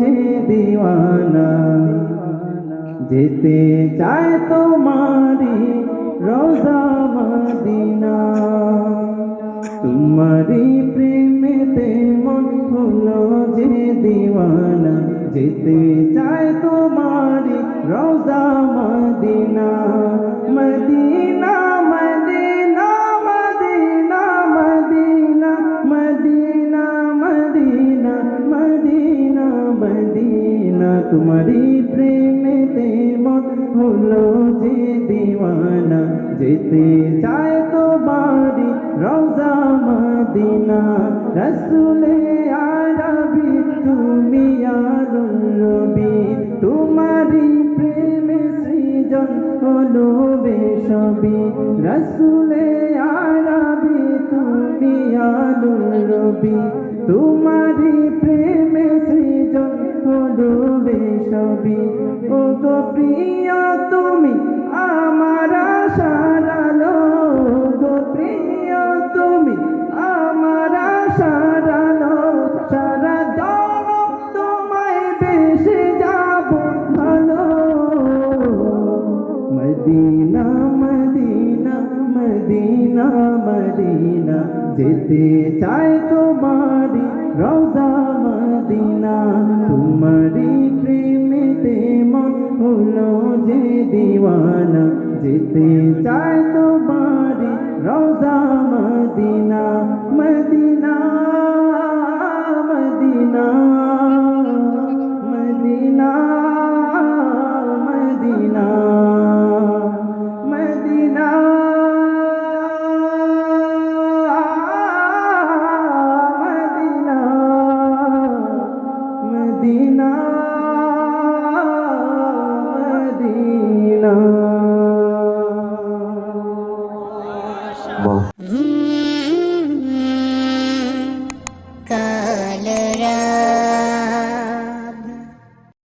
যে দিওয়ানা, যেতে চায় তোমারি রোজা মদিনা। তোমারি প্রেমেতে মন হলো যে দিওয়ানা, যেতে চায় তোমারি রোজা মদিনা। মদিনা তোমারি প্রেমেতে মত হলো যে দিওয়ানা। যেতে চায় তোমারি রওজা মদিনা। রসুলে আরবি, তুমি আলুল রবি তোমারি প্রেমে সৃজন হলো বেশবি। রসুলে আরবি, তুমি আলুল রবি তোমারি প্রেমে বেশবি ও গো প্রিয়, তুমি আমার সারালো গো প্রিয়, তুমি আমার সারালো সারা জনম তোমায় বেশে যাব ভালো। মদিনা মদিনা মদিনা মদিনা, যেতে চায় তোমারি রওজা মদিনা। হলো যে দিওয়ানা, যেতে চায় তোমারি রওজা Medina Medina Medina Medina Medina Medina. Medina Medina. রাখব কালরা